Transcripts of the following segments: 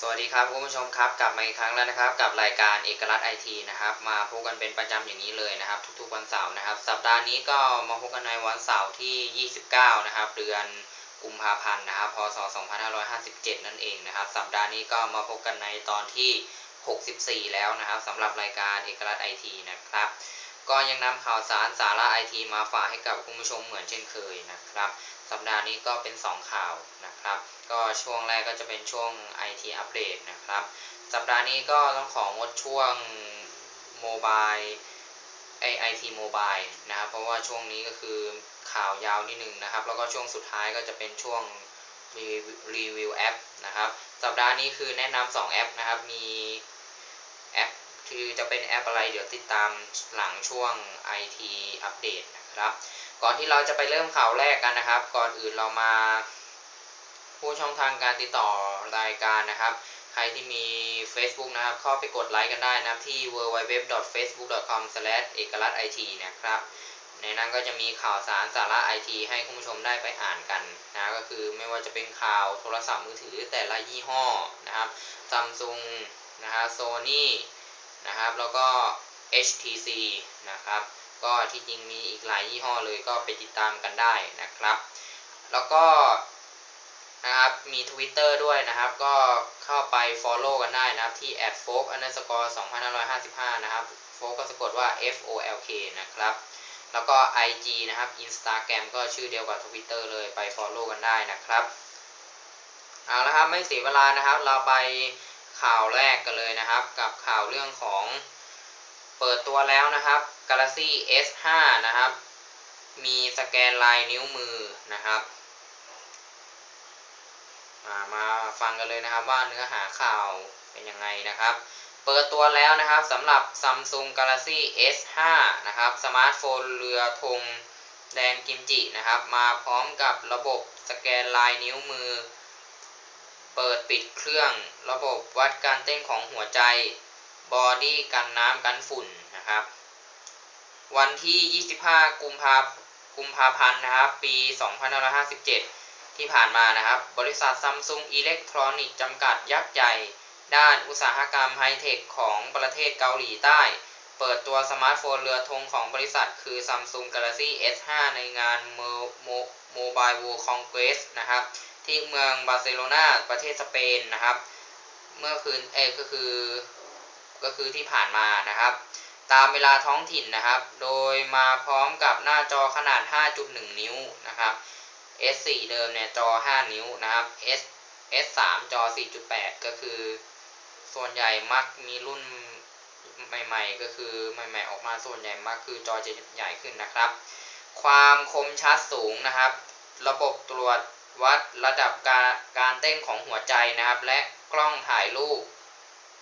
สวัสดีครับคุณผู้ชมครับกลับมาอีกครั้งแล้วนะครับ กับรายการเอกลักษณ์ไอทีนะครับมาพบกันเป็นประจำอย่างนี้เลยนะครับ ทุกๆวันเสาร์นะครับ สัปดาห์นี้ก็มาพบกันในวันเสาร์ที่ 29 นะครับ เดือนกุมภาพันธ์นะครับพศ 2557 นั่นเองนะครับ สัปดาห์นี้ก็มาพบกันในตอนที่ 64 แล้วนะครับสำหรับรายการเอกลักษณ์ไอทีนะครับ ก็ยังนำข่าวสารสาระไอทีมาฝากให้กับคุณผู้ชมเหมือนเช่นเคยนะครับ สัปดาห์นี้ก็เป็น 2 ข่าวนะครับ ก็ช่วงแรกก็จะเป็นช่วง IT อัปเดตนะครับ สัปดาห์นี้ก็ต้องของงดช่วงโมบายไอไอทีโมบายนะครับ เพราะว่าช่วงนี้ก็คือข่าวยาวนิดหนึ่งนะครับ แล้วก็ช่วงสุดท้ายก็จะเป็นช่วงรีวิวแอปนะครับ สัปดาห์นี้คือแนะนำ2แอปนะครับ มี คือจะเป็นแอปอะไรเดี๋ยวติดตามหลังช่วง IT อัปเดตนะครับ ก่อนที่เราจะไปเริ่มข่าวแรกกันนะครับ ก่อนอื่นเรามาผู้ช่องทางการติดต่อรายการนะครับ ใครที่มี Facebook นะครับเข้าไปกดไลค์กันได้นะครับที่ www.facebook.com เอกลักษณ์ IT นะครับ ในนั้นก็จะมีข่าวสารสาระ IT ให้คุณผู้ชมได้ไปอ่านกันนะก็คือไม่ว่าจะเป็นข่าวโทรศัพท์มือถือแต่ละยี่ห้อนะครับ Samsung นะครับ Sony น นะครับ แล้วก็ HTC นะครับ ก็ที่จริงมีอีกหลายยี่ห้อเลยก็ไปติดตามกันได้นะครับ แล้วก็นะครับมี Twitter ด้วยนะครับ ก็เข้าไป Follow กันได้นะครับ ที่ @folk underscore 2555 นะครับ folk ก็สะกดว่า F O L K นะครับ แล้วก็ IG นะครับ Instagram ก็ชื่อเดียวกับ Twitter เลยไป Follow กันได้นะครับ เอาละครับ ไม่เสียเวลานะครับ เราไป ข่าวแรกกันเลยนะครับ กับข่าวเรื่องของเปิดตัวแล้วนะครับ Galaxy S5 นะครับ มีสแกนลายนิ้วมือนะครับ มาฟังกันเลยนะครับว่าเนื้อหาข่าวเป็นยังไงนะครับ เปิดตัวแล้วนะครับสำหรับ Samsung Galaxy S5 นะครับ สมาร์ทโฟนเรือธงแดนกิมจินะครับ มาพร้อมกับระบบสแกนลายนิ้วมือ เปิดปิดเครื่องระบบวัดการเต้นของหัวใจ บอดี้กันน้ำกันฝุ่นนะครับ วันที่ 25 กุมภากุมภาพันธ์นะครับ ปี 2557 ที่ผ่านมานะครับ บริษัทซัมซุงอิเล็กทรอนิกส์จำกัดยักษ์ใหญ่ ด้านอุตสาหกรรมไฮเทคของประเทศเกาหลีใต้ เปิดตัวสมาร์ทโฟนเรือธงของบริษัทคือ Samsung Galaxy S5 ในงาน Mobile World Congress นะครับ ที่เมืองบาร์เซโลนาประเทศสเปนนะครับ เมื่อคืนเอก็คือก็คือที่ผ่านมานะครับ ตามเวลาท้องถิ่นนะครับ โดยมาพร้อมกับหน้าจอขนาด 5.1 นิ้วนะครับ S4 เดิมเนี่ยจอ 5 นิ้วนะครับ S S3 จอ 4.8 ก็คือ ส่วนใหญ่มักมีรุ่นใหม่ ๆ ก็คือใหม่ ๆ ออกมาส่วนใหญ่มากคือจอจะใหญ่ขึ้นนะครับ ความคมชัดสูงนะครับ ระบบตรวจ วัดระดับการการเต้นของหัวใจนะครับ และกล้องถ่ายรูป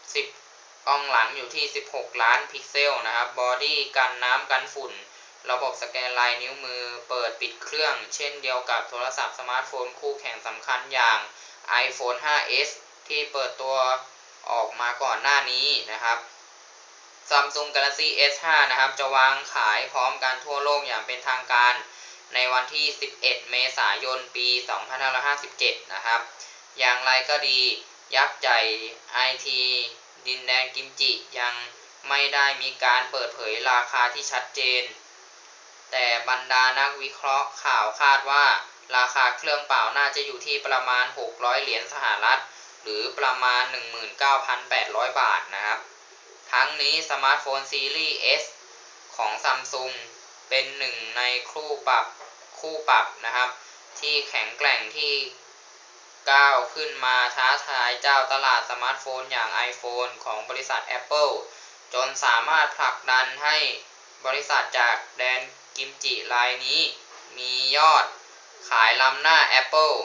10 กล้องหลังอยู่ที่ 16 ล้านพิกเซลนะครับบอดี้กันน้ำกันฝุ่น ระบบสแกนลายนิ้วมือ เปิดปิดเครื่อง เช่นเดียวกับโทรศัพท์สมาร์ทโฟนคู่แข่งสำคัญอย่าง iPhone 5s ที่เปิดตัวออกมาก่อนหน้านี้นะครับ Samsung Galaxy S5 นะครับ จะวางขายพร้อมกันทั่วโลกอย่างเป็นทางการ ในวันที่ 11 เมษายน ปี 2557 นะครับ อย่างไรก็ดี ยักษ์ใหญ่ IT ดินแดนกิมจิยังไม่ได้มีการเปิดเผยราคาที่ชัดเจน แต่บรรดานักวิเคราะห์ข่าวคาดว่า ราคาเครื่องเปล่าน่าจะอยู่ที่ประมาณ 600 เหรียญสหรัฐ หรือประมาณ 19,800 บาทนะครับ ทั้งนี้สมาร์ทโฟนซีรีส์ S ของ Samsung เป็นหนึ่งในคู่ปรับ คู่ปรับนะครับ ที่แข็งแกร่งที่ก้าวขึ้นมาท้าทายเจ้าตลาดสมาร์ทโฟนอย่าง iPhone ของบริษัท Apple จนสามารถผลักดันให้บริษัทจากแดนกิมจิรายนี้ มียอดขายล้ำหน้า Apple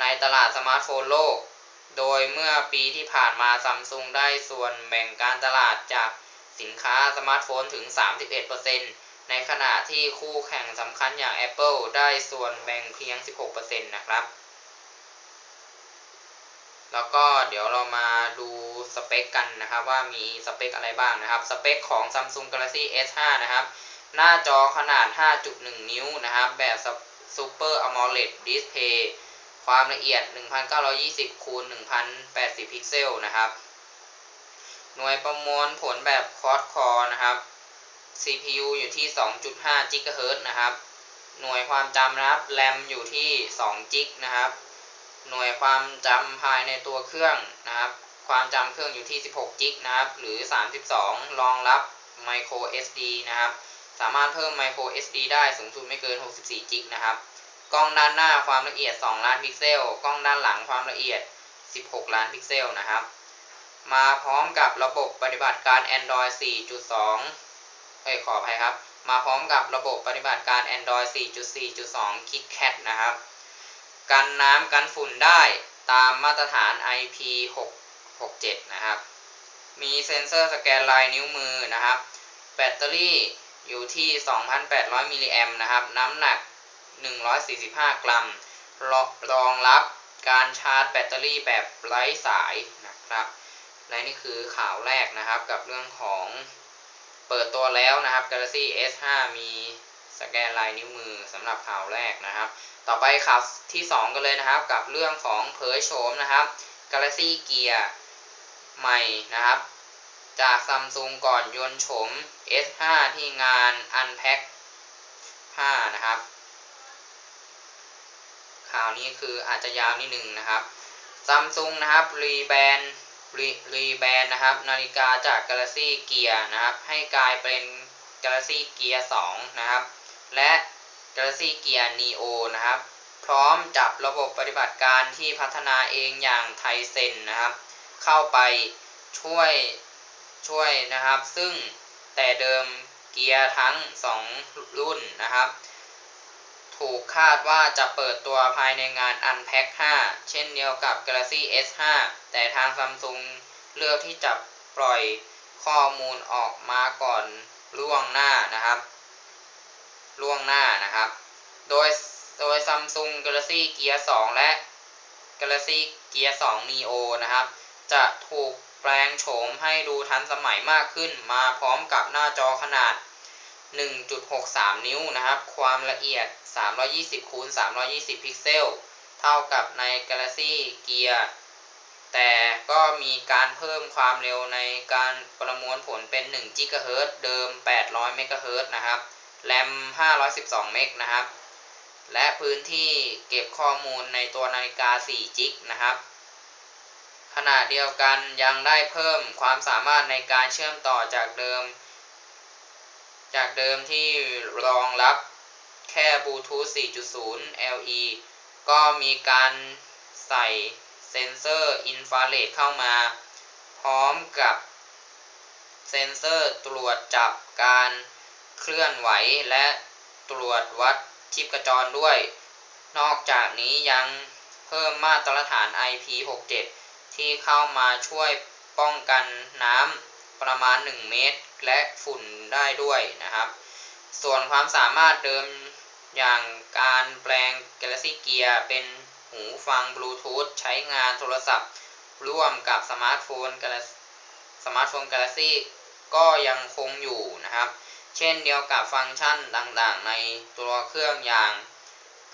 ในตลาดสมาร์ทโฟนโลก โดยเมื่อปีที่ผ่านมาซัมซุงได้ส่วนแบ่งการตลาดจากสินค้าสมาร์ทโฟนถึง 31% ในขณะที่คู่แข่งสำคัญอย่าง Apple ได้ส่วนแบ่งเพียง 16%นะครับ แล้วก็เดี๋ยวเรามาดูสเปคกันนะครับ ว่ามีสเปคอะไรบ้างนะครับ สเปคของ Samsung Galaxy S5 นะครับ หน้าจอขนาด 5.1 นิ้วนะครับ แบบ Super AMOLED Display ความละเอียด 1920คูณ1080 พิกเซลนะครับ หน่วยประมวลผลแบบคอร์ดคอนะครับ CPU อยู่ที่ 2.5 GHz นะครับ หน่วยความจำนะครับ RAM อยู่ที่2 g นะครับ หน่วยความจำภายในตัวเครื่องนะครับ ความจำเครื่องอยู่ที่ 16 g นะครับ หรือ 32 รองรับ micro SD นะครับ สามารถเพิ่ม micro SD ได้สูงสุดไม่เกิน 64 g นะครับ กล้องด้านหน้าความละเอียด 2 ล้านพิกเซล กล้องด้านหลังความละเอียด 16 ล้านพิกเซลนะครับ มาพร้อมกับระบบปฏิบัติการ Android 4.2 เอ้ยขออภัยครับ มาพร้อมกับระบบปฏิบัติการ Android 4.4.2 KitKat นะครับ กันน้ำกันฝุ่นได้ตามมาตรฐาน IP667 นะครับ มีเซ็นเซอร์สแกนลายนิ้วมือนะครับ แบตเตอรี่อยู่ที่ 2,800 มิลลิแอมนะครับ น้ำหนัก 145 กรัม รองรับการชาร์จแบตเตอรี่แบบไร้สายนะครับ และนี่คือข่าวแรกนะครับกับเรื่องของ เปิดตัวแล้วนะครับ Galaxy S5 มีสแกนลายนิ้วมือสำหรับข่าวแรกนะครับ ต่อไปข่าวที่ 2 กันเลยนะครับ กับเรื่องของเผยโฉมนะครับ Galaxy Gear ใหม่นะครับ จากซัมซุงก่อนยนต์โฉม S5 ที่งาน Unpack 5 นะครับ ข่าวนี้คืออาจจะยาวนิดนึงนะครับซัมซุงนะครับรีแบรนด์ รีแบรนด์นะครับ นาฬิกาจาก Galaxy Gear นะครับ ให้กลายเป็น Galaxy Gear 2 นะครับ และ Galaxy Gear Neo นะครับ พร้อมจับระบบปฏิบัติการที่พัฒนาเองอย่างไทเซนนะครับ เข้าไปช่วยช่วยนะครับ ซึ่งแต่เดิมเกียร์ทั้ง 2 รุ่นนะครับ ถูกคาดว่าจะเปิดตัวภายในงาน Unpack 5 เช่นเดียวกับ Galaxy S5 แต่ทาง Samsung เลือกที่จะปล่อยข้อมูลออกมาก่อนล่วงหน้านะครับ ล่วงหน้านะครับ โดยโดย Samsung Galaxy Gear 2 และ Galaxy Gear 2 Neo นะครับ จะถูกแปลงโฉมให้ดูทันสมัยมากขึ้นมาพร้อมกับหน้าจอขนาด 1.63 นิ้วนะครับ ความละเอียด 320คูณ320 พิกเซล เท่ากับใน Galaxy Gear แต่ก็มีการเพิ่มความเร็วในการประมวลผลเป็น1 GHz เดิม 800 MHz นะครับ แรม 512 เมกนะครับ และพื้นที่เก็บข้อมูลในตัวนาฬิกา4 g นะครับ ขณะเดียวกันยังได้เพิ่มความสามารถในการเชื่อมต่อจากเดิม จากเดิมที่รองรับแค่บลูทูธ 4.0 LE ก็มีการใส่เซนเซอร์อินฟราเรดเข้ามา พร้อมกับเซนเซอร์ตรวจจับการเคลื่อนไหวและตรวจวัดชีพจรด้วย นอกจากนี้ยังเพิ่มมาตรฐาน IP67 ที่เข้ามาช่วยป้องกันน้ำประมาณ 1 เมตร และฝุ่นได้ด้วยนะครับ ส่วนความสามารถเดิมอย่างการแปลง Galaxy Gear เป็นหูฟังบลูทูธใช้งานโทรศัพท์ ร่วมกับสมาร์ทโฟนสมาร์ทโฟน Galaxy ก็ยังคงอยู่นะครับ เช่นเดียวกับฟังก์ชันต่างๆ ในตัวเครื่องอย่าง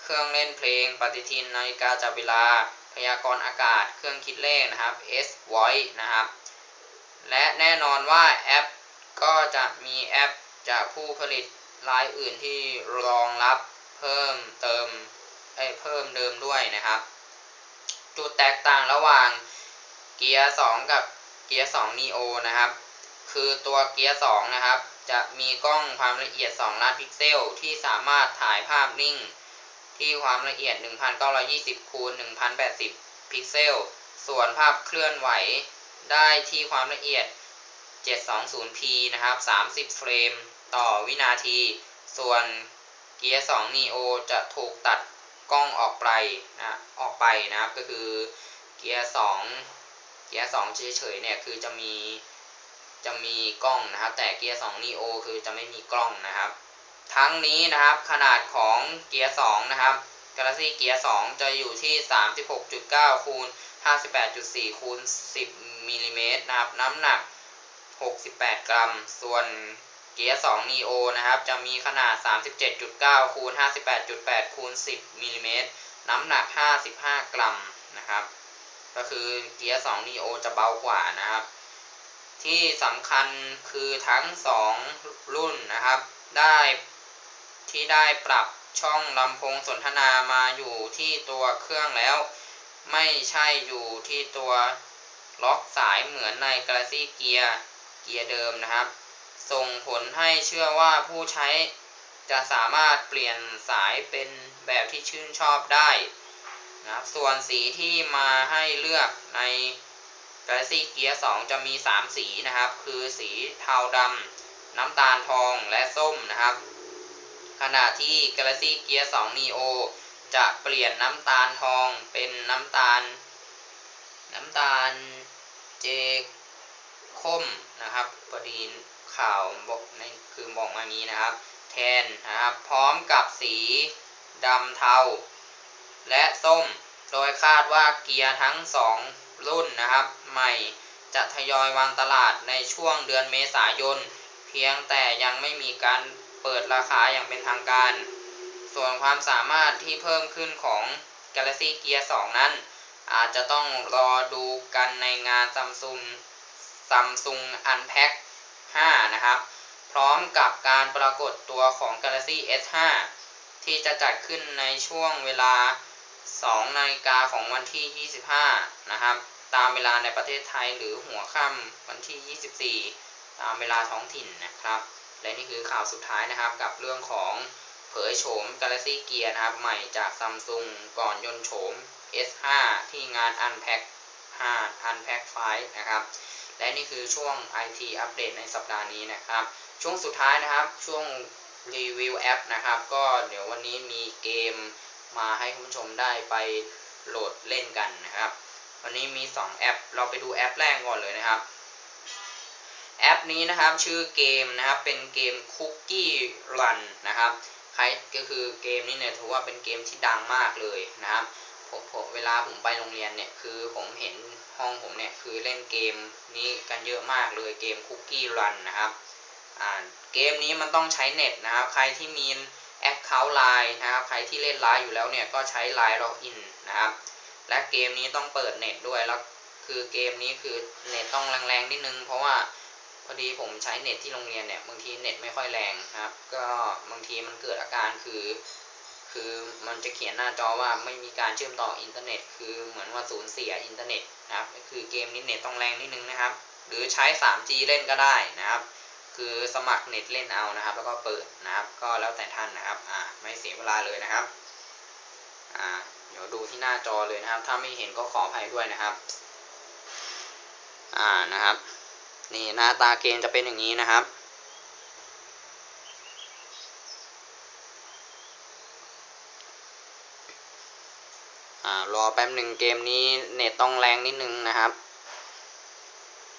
เครื่องเล่นเพลง ปฏิทินนาฬิกาจับเวลา พยากรณ์อากาศ เครื่องคิดเลขนะครับ S Voice นะครับ และแน่นอนว่าแอป ก็จะมีแอปจากผู้ผลิตรายอื่นที่รองรับเพิ่มเติมเพิ่มเดิมด้วยนะครับ จุดแตกต่างระหว่างเกียร์ 2 กับเกียร์ 2 Neo นะครับ คือตัวเกียร์ 2 นะครับ จะมีกล้องความละเอียด 2 ล้านพิกเซล ที่สามารถถ่ายภาพนิ่ง ที่ความละเอียด 1920คูณ1080 พิกเซล ส่วนภาพเคลื่อนไหวได้ที่ความละเอียด 720p นะครับ 30 เฟรมต่อวินาที ส่วนเกียร์2 Neo จะถูกตัดกล้องออกไปนะออกไปนะครับ ก็คือเกียร์ 2 เกียร์ 2 เฉยๆเนี่ยคือจะมีจะมีกล้องนะครับ แต่เกียร์ 2 Neo คือจะไม่มีกล้องนะครับ ทั้งนี้นะครับขนาดของเกียร์ 2 นะครับ Galaxy Gear 2จะอยู่ที่ 36.9คูณ58.4คูณ10มิลลิเมตรนะครับ น้ำหนัก 68 กรัม ส่วนเกียร์2 Neo นะครับ จะมีขนาด 37.9 คูณ 58.8 คูณ 10มิลลิเมตร น้ำหนัก 55 กรัมนะครับ ก็คือเกียร์2 Neo จะเบากว่านะครับ ที่สำคัญคือทั้ง 2 รุ่นนะครับ ได้ที่ได้ปรับช่องลำโพงสนทนามาอยู่ที่ตัวเครื่องแล้ว ไม่ใช่อยู่ที่ตัวล็อกสายเหมือนใน Galaxy Gear เกียร์เดิมนะครับ ส่งผลให้เชื่อว่าผู้ใช้จะสามารถเปลี่ยนสายเป็นแบบที่ชื่นชอบได้นะครับ ส่วนสีที่มาให้เลือกใน Galaxy Gear 2 จะมี 3 สีนะครับ คือสีเทาดำ น้ำตาลทอง และส้มนะครับ ขณะที่ Galaxy Gear 2 Neo จะเปลี่ยนน้ำตาลทองเป็นน้ำตาล น้ำตาลเจ คมนะครับพอดีข่าวบอกในคือบอกมางี้นะครับ แทนนะครับ พร้อมกับสีดำเทา และส้ม โดยคาดว่าเกียร์ทั้ง 2 รุ่นนะครับ ใหม่จะทยอยวางตลาดในช่วงเดือนเมษายน เพียงแต่ยังไม่มีการเปิดราคาอย่างเป็นทางการ ส่วนความสามารถที่เพิ่มขึ้นของ Galaxy Gear 2 นั้น อาจจะต้องรอดูกันในงาน Samsung Samsung Unpack 5 นะครับ พร้อมกับการปรากฏตัวของ Galaxy S5 ที่จะจัดขึ้นในช่วงเวลา2นาฬิกาของวันที่ 25 นะครับ ตามเวลาในประเทศไทยหรือหัวค่ำวันที่ 24 ตามเวลาท้องถิ่นนะครับ และนี่คือข่าวสุดท้ายนะครับกับเรื่องของเผยโฉม Galaxy Gear นะครับ ใหม่จาก Samsung ก่อนยนต์โฉม S5 ที่งาน Unpack 5 Unpack 5นะครับ และนี่คือช่วง IT อัปเดตในสัปดาห์นี้นะครับ ช่วงสุดท้ายนะครับ ช่วงรีวิวแอปนะครับ ก็เดี๋ยววันนี้มีเกมมาให้คุณผู้ชมได้ไปโหลดเล่นกันนะครับ วันนี้มี 2 แอป เราไปดูแอปแรกก่อนเลยนะครับ แอปนี้นะครับชื่อเกมนะครับ เป็นเกม Cookie Run นะครับใครก็คือเกมนี้เนี่ยถือว่าเป็นเกมที่ดังมากเลยนะครับผมเวลาผมไปโรงเรียนเนี่ยคือผมเห็น ห้องผมเนี่ยคือเล่นเกมนี้กันเยอะมากเลยเกม Cookie Run นะครับอ่าเกมนี้มันต้องใช้เน็ตนะครับ ใครที่มีแอคเคาท์ไลน์นะครับ ใครที่เล่นไลน์อยู่แล้วเนี่ยก็ใช้ไลน์ล็อกอินนะครับ และเกมนี้ต้องเปิดเน็ตด้วยแล้วคือเกมนี้คือเน็ตต้องแรงๆนิดนึง เพราะว่าพอดีผมใช้เน็ตที่โรงเรียนเนี่ยบางทีเน็ตไม่ค่อยแรงครับ ก็บางทีมันเกิดอาการคือ คือมันจะเขียนหน้าจอว่าไม่มีการเชื่อมต่ออินเทอร์เน็ต คือเหมือนว่าสูญเสียอินเทอร์เน็ตนะครับก็คือเกมนี้เน็ตต้องแรงนิดนึงนะครับ หรือใช้ 3G เล่นก็ได้นะครับ คือสมัครเน็ตเล่นเอานะครับ แล้วก็เปิดนะครับ ก็แล้วแต่ท่านนะครับอ่าไม่เสียเวลาเลยนะครับอ่าเดี๋ยวดูที่หน้าจอเลยนะครับ ถ้าไม่เห็นก็ขออภัยด้วยนะครับอ่านะครับ นี่หน้าตาเกมจะเป็นอย่างนี้นะครับารอแป๊บหนึ่งเกมนี้เน็ตต้องแรงนิดนึงนะครับ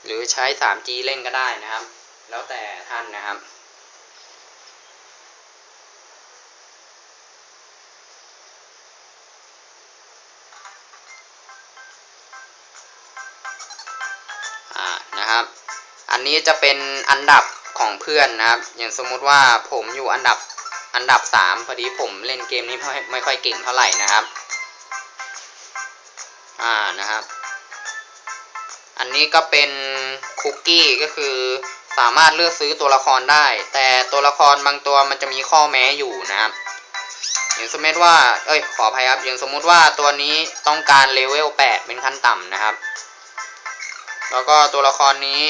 หรือใช้ 3G เล่นก็ได้นะครับ แล้วแต่ท่านนะครับอ่านะครับ อันนี้จะเป็นอันดับของเพื่อนนะครับ อย่างสมมุติว่าผมอยู่อันดับอันดับ 3 พอดีผมเล่นเกมนี้ไม่ค่อยเก่งเท่าไหร่นะครับ อ่านะครับ อันนี้ก็เป็นคุกกี้ก็คือสามารถเลือกซื้อตัวละครได้ แต่ตัวละครบางตัวมันจะมีข้อแม้อยู่นะครับอย่างสมมติว่า เอ้ย ขออภัยครับ อย่างสมมุติว่าตัวนี้ต้องการเลเวล 8 เป็นขั้นต่ำนะครับ แล้วก็ตัวละครนี้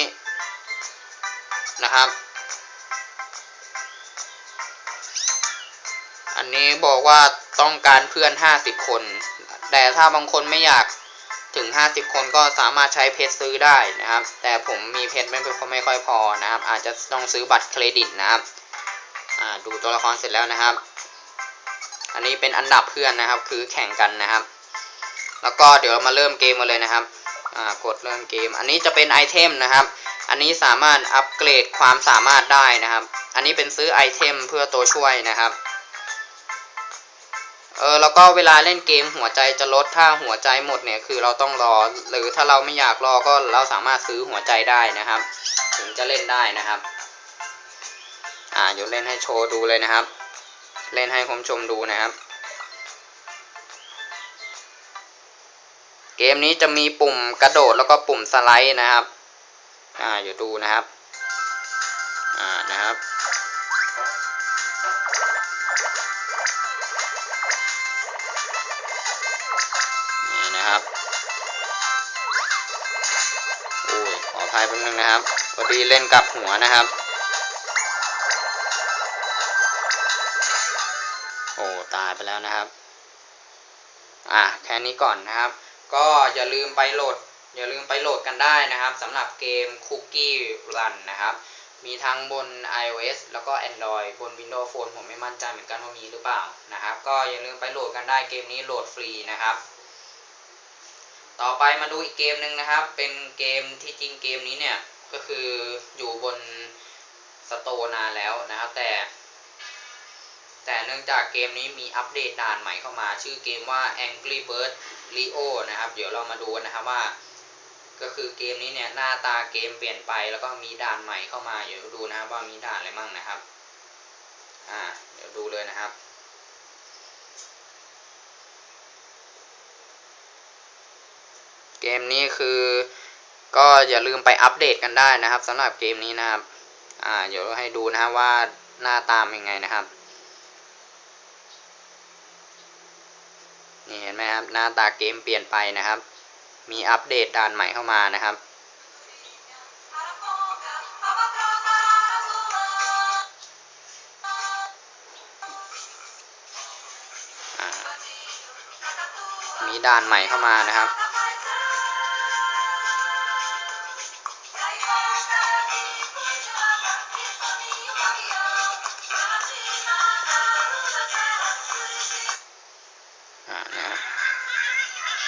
นะครับ อันนี้บอกว่าต้องการเพื่อน 50 คน แต่ถ้าบางคนไม่อยาก ถึง 50 คนก็สามารถใช้เพชรซื้อได้นะครับ แต่ผมมีเพชรไม่ไม่ค่อยพอนะครับ อาจจะต้องซื้อบัตรเครดิตนะครับดูตัวละครเสร็จแล้วนะครับ อันนี้เป็นอันดับเพื่อนนะครับ คือแข่งกันนะครับ แล้วก็เดี๋ยวมาเริ่มเกมกันเลยนะครับกดเริ่มเกม อันนี้จะเป็นไอเทมนะครับ อันนี้สามารถอัปเกรดความสามารถได้นะครับ อันนี้เป็นซื้อไอเทมเพื่อตัวช่วยนะครับ เออแล้วก็เวลาเล่นเกมหัวใจจะลดถ้าหัวใจหมดเนี่ยคือเราต้องรอ หรือถ้าเราไม่อยากรอก็เราสามารถซื้อหัวใจได้นะครับ ถึงจะเล่นได้นะครับ อ่าเดี๋ยวเล่นให้โชว์ดูเลยนะครับ เล่นให้คุณชมดูนะครับ เกมนี้จะมีปุ่มกระโดดแล้วก็ปุ่มสไลด์นะครับ อ่าเดี๋ยวดูนะครับ อ่านะครับ ภัยแป๊บนึงนะครับพอดีเล่นกับหัวนะครับ โอ้ตายไปแล้วนะครับ อะแค่นี้ก่อนนะครับ ก็อย่าลืมไปโหลด อย่าลืมไปโหลดกันได้นะครับสำหรับเกม Cookie Run นะครับมีทั้งบน iOS แล้วก็ Android บน Windows Phone ผมไม่มั่นใจเหมือนกันว่ามีหรือเปล่านะครับ ก็อย่าลืมไปโหลดกันได้เกมนี้โหลดฟรีนะครับ ต่อไปมาดูอีกเกมหนึ่งนะครับ เป็นเกมที่จริงเกมนี้เนี่ย ก็คืออยู่บนสโตนานแล้วนะครับ แต่ แต่เนื่องจากเกมนี้มีอัปเดตด่านใหม่เข้ามา ชื่อเกมว่า Angry Bird Leo นะครับ เดี๋ยวเรามาดูนะครับว่า ก็คือเกมนี้เนี่ยหน้าตาเกมเปลี่ยนไปแล้วก็มีด่านใหม่เข้ามา เดี๋ยวดูนะครับว่ามีด่านอะไรมั่งนะครับ อ่า เดี๋ยวดูเลยนะครับ เกมนี้คือก็อย่าลืมไปอัปเดตกันได้นะครับสำหรับเกมนี้นะครับ อ่า เดี๋ยวให้ดูนะครับว่าหน้าตามยังไงนะครับ นี่เห็นไหมครับ หน้าตาเกมเปลี่ยนไปนะครับ มีอัปเดตด่านใหม่เข้ามานะครับ มีด่านใหม่เข้ามานะครับ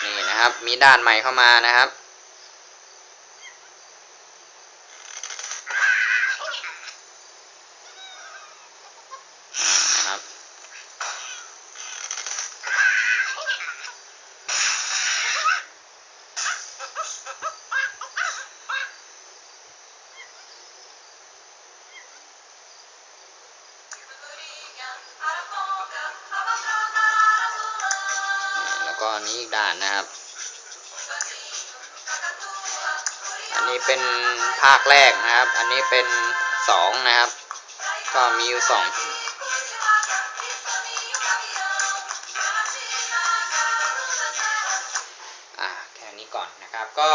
นี่นะครับ มีด้านใหม่เข้ามานะครับ นนี้เป็นภาคแรกนะครับ อันนี้เป็นสองนะครับ ก็มีอยู่สองอ่าแค่นี้ก่อนนะครับ ก็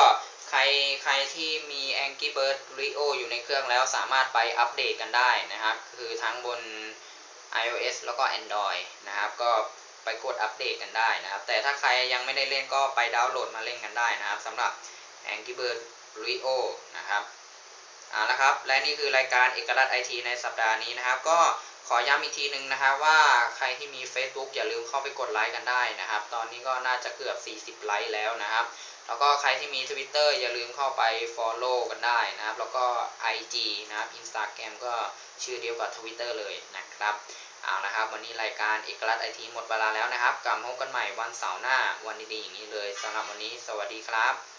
ใครใครที่มี Angry Bird Rio อยู่ในเครื่องแล้วสามารถไปอัปเดตกันได้นะครับ คือทั้งบน iOS แล้วก็ Android นะครับ ก็ไปกดอัปเดตกันได้นะครับ แต่ถ้าใครยังไม่ได้เล่นก็ไปดาวน์โหลดมาเล่นกันได้นะครับสำหรับ Angry Bird Rio นะครับเอาละครับ และนี่คือรายการเอกลักษณ์ไอทีในสัปดาห์นี้นะครับ ก็ขอย้ำอีกทีหนึ่งนะครับว่าใครที่มี Facebook อย่าลืมเข้าไปกดไลค์กันได้นะครับ ตอนนี้ก็น่าจะเกือบ 40 ไลค์แล้วนะครับ แล้วก็ใครที่มี Twitter อย่าลืมเข้าไป Follow กันได้นะครับ แล้วก็ IG นะครับ Instagram ก็ชื่อเดียวกับ Twitter เลยนะครับเอาละครับ วันนี้รายการเอกลักษณ์ไอทีหมดเวลาแล้วนะครับ กลับมาพบกันใหม่วันเสาร์หน้าวันดีๆอย่างนี้เลยสำหรับวันนี้ สวัสดีครับ